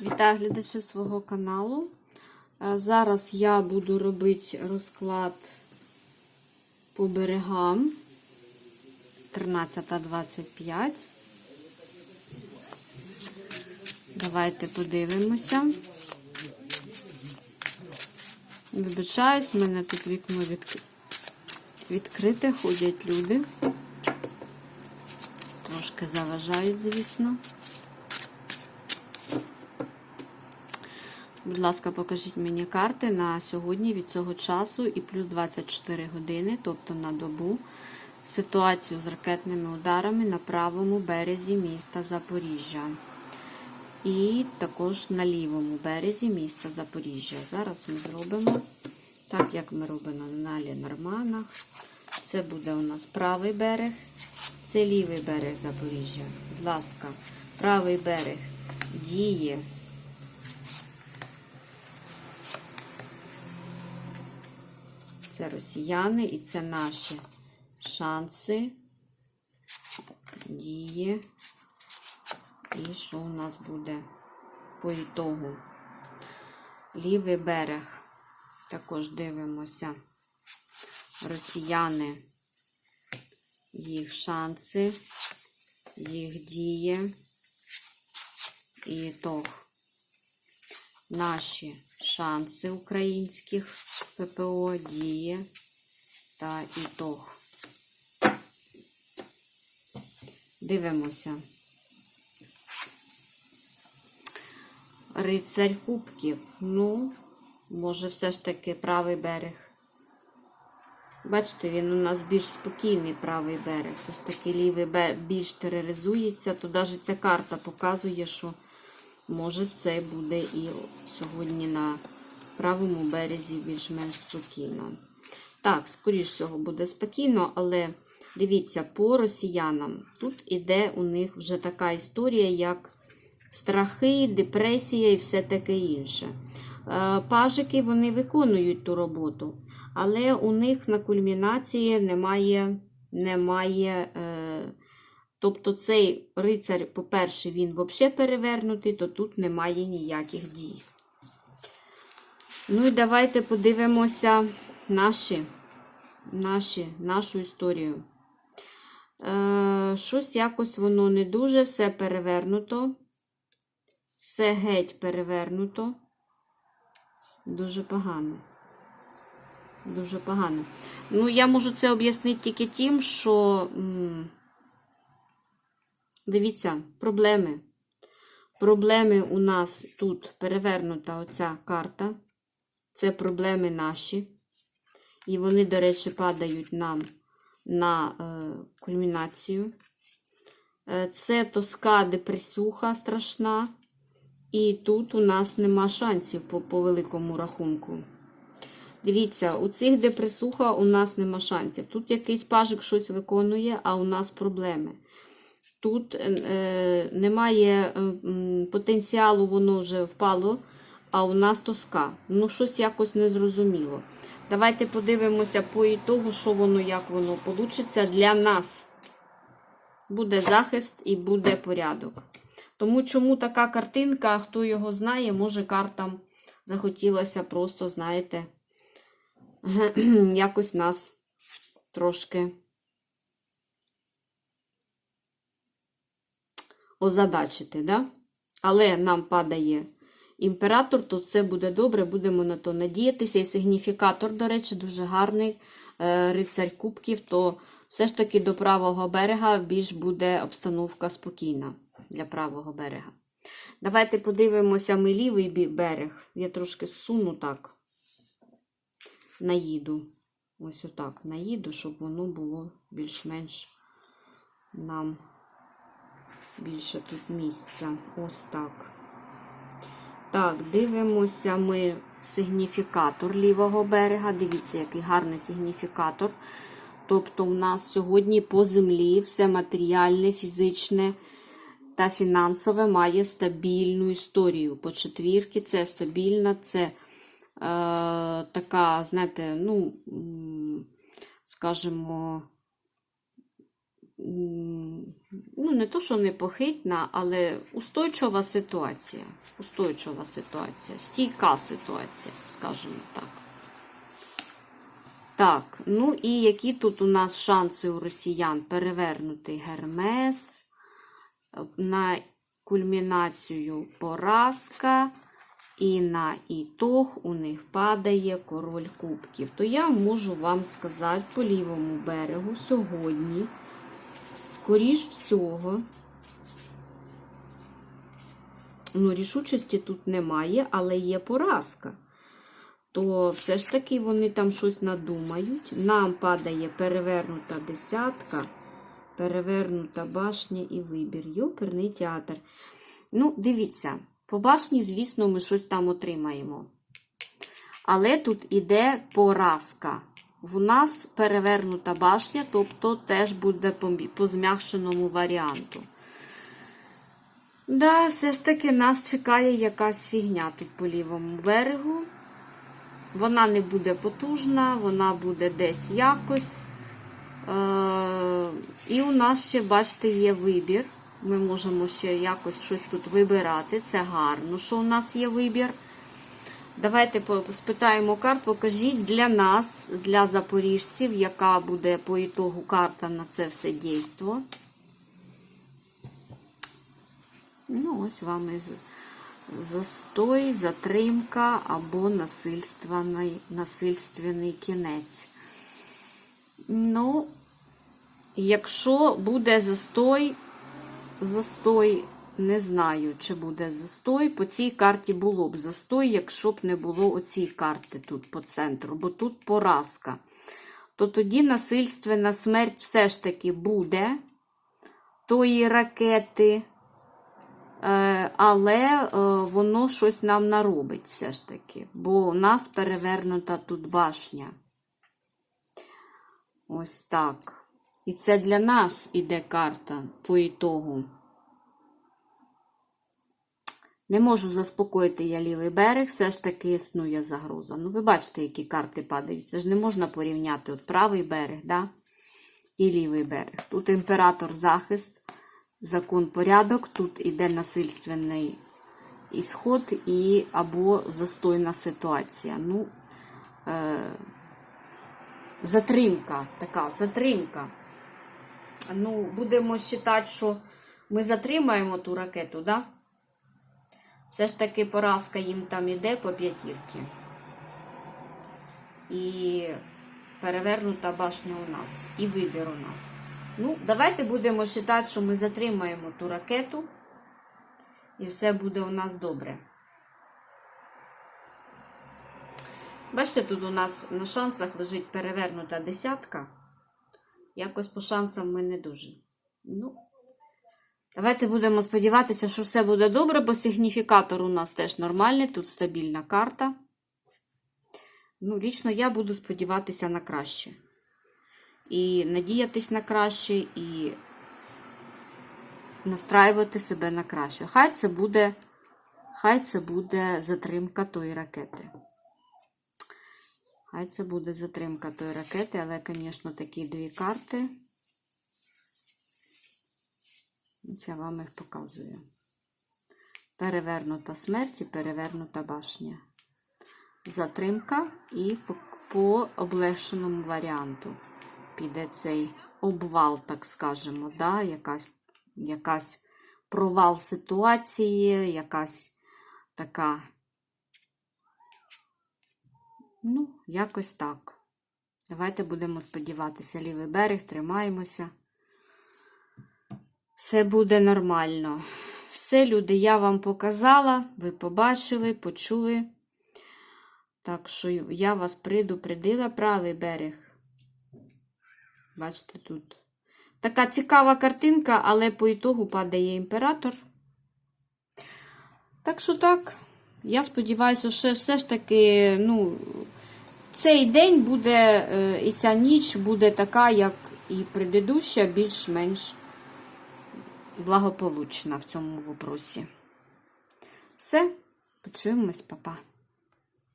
Вітаю глядачі свого каналу. Е, Зараз я буду робити розклад по берегам 13.25. Давайте подивимося. Вибачаюсь, в мене тут вікно відк- відкрите, ходять люди. Трошки заважають, звісно. Будь ласка, покажіть мені карти на сьогодні від цього часу і плюс 24 години, тобто на добу, ситуацію з ракетними ударами на правому березі міста Запоріжжя. І також на лівому березі міста Запоріжжя. Зараз ми зробимо так, як ми робимо на Ленорманах. Це буде у нас правий берег, це лівий берег Запоріжжя. Будь ласка, правий берег діє. Це росіяни і це наші шанси. Діє. І що у нас буде по ітогу? Лівий берег. Також дивимося. Росіяни, їх шанси, їх діє. І ітог. Наші шанси українських ППО діє та ітог. Дивимося. Рицарь кубків. Ну, може, все ж таки правий берег. Бачите, він у нас більш спокійний правий берег. Все ж таки лівий більш тероризується. То навіть ця карта показує, що може це буде і сьогодні на правому березі більш-менш спокійно. Так, скоріш всього, буде спокійно, але дивіться, по росіянам тут іде у них вже така історія, як страхи, депресія і все таке інше. Е, Пажики вони виконують ту роботу, але у них на кульмінації немає. немає е, Тобто цей рицар, по-перше, він взагалі перевернутий, то тут немає ніяких дій. Ну і давайте подивимося наші, наші, нашу історію. Е, щось якось воно не дуже, все перевернуто. Все геть перевернуто. Дуже погано. Дуже погано. Ну, я можу це об'яснити тільки тим, що. м, Дивіться, проблеми. Проблеми у нас тут перевернута оця карта. Це проблеми наші. І вони, до речі, падають нам на е, кульмінацію. Е, це тоска депресюха страшна. І тут у нас нема шансів по, по великому рахунку. Дивіться, у цих депресуха у нас нема шансів. Тут якийсь пажик щось виконує, а у нас проблеми. Тут е, немає е, потенціалу, воно вже впало, а у нас тоска. Ну, щось якось незрозуміло. Давайте подивимося по ітогу, що воно, як воно вийде для нас. Буде захист і буде порядок. Тому чому така картинка, хто його знає, може картам захотілося просто, знаєте, якось нас трошки озадачити, да? Але нам падає імператор, то все буде добре, будемо на то надіятися. І сигніфікатор, до речі, дуже гарний е, рицарь кубків, то все ж таки до правого берега більш буде обстановка спокійна для правого берега. Давайте подивимося ми лівий берег. Я трошки суну так, наїду. Ось отак наїду, щоб воно було більш-менш нам більше тут місця. Ось так. Так, дивимося ми сигніфікатор лівого берега. Дивіться, який гарний сигніфікатор. Тобто, у нас сьогодні по землі все матеріальне, фізичне та фінансове має стабільну історію. По четвірки це стабільна, це е, така, знаєте, ну, скажімо, ну, не то, що непохитна, але устойчива ситуація. Устойчива ситуація, стійка ситуація, скажімо так. Так, ну і які тут у нас шанси у росіян? Перевернутий Гермес, на кульмінацію поразка, і на ітог у них падає король кубків. То я можу вам сказати по лівому берегу сьогодні, скоріш всього, ну, рішучості тут немає, але є поразка то все ж таки вони там щось надумають. Нам падає перевернута десятка, перевернута башня і вибір. Йоперний театр. Ну, дивіться, по башні, звісно, ми щось там отримаємо. Але тут іде поразка. В нас перевернута башня, тобто теж буде по, змягшеному варіанту. Да, все ж таки нас чекає якась фігня тут по лівому берегу. Вона не буде потужна, вона буде десь якось. Е, І у нас ще, бачите, є вибір. Ми можемо ще якось щось тут вибирати. Це гарно, що у нас є вибір. Давайте спитаємо карт, покажіть для нас, для запоріжців, яка буде по ітогу карта на це все дійство. Ну, ось вам і застой, затримка або насильственний, насильственний кінець. Ну, якщо буде застой, застой, не знаю, чи буде застой. По цій карті було б застой, якщо б не було оцій карти тут по центру, бо тут поразка. То тоді насильственна смерть все ж таки буде тої ракети. Е, але е, воно щось нам наробить все ж таки, бо у нас перевернута тут башня. Ось так. І це для нас іде карта по ітогу. Не можу заспокоїти я лівий берег, все ж таки існує загроза. Ну, ви бачите, які карти падають. Це ж не можна порівняти от правий берег, да? і лівий берег. Тут імператор захист закон порядок, тут іде насильственний ісход і або застойна ситуація. Ну, е, затримка, така затримка. Ну, будемо вважати, що ми затримаємо ту ракету, да? Все ж таки поразка їм там іде по п'ятірки. І перевернута башня у нас, і вибір у нас. Ну, давайте будемо вважати, що ми затримаємо ту ракету, і все буде у нас добре. Бачите, тут у нас на шансах лежить перевернута десятка. Якось по шансам ми не дуже. Ну, давайте будемо сподіватися, що все буде добре, бо сигніфікатор у нас теж нормальний, тут стабільна карта. Ну, лічно я буду сподіватися на краще і надіятись на краще, і настраювати себе на краще. Хай це буде, хай це буде затримка тої ракети. Хай це буде затримка тої ракети, але, звісно, такі дві карти. Я вам їх показую. Перевернута смерть і перевернута башня. Затримка і по облегшеному варіанту піде цей обвал, так скажемо, да? якась, якась провал ситуації, якась така, ну, якось так. Давайте будемо сподіватися, лівий берег, тримаємося. Все буде нормально. Все, люди, я вам показала, ви побачили, почули. Так що я вас предупредила правий берег. Бачите, тут. Така цікава картинка, але по ітогу падає імператор. Так що так, я сподіваюся, що все ж таки, ну, цей день буде, е, і ця ніч буде така, як і предыдуща, більш-менш благополучна в цьому вопросі. Все, почуємось, папа.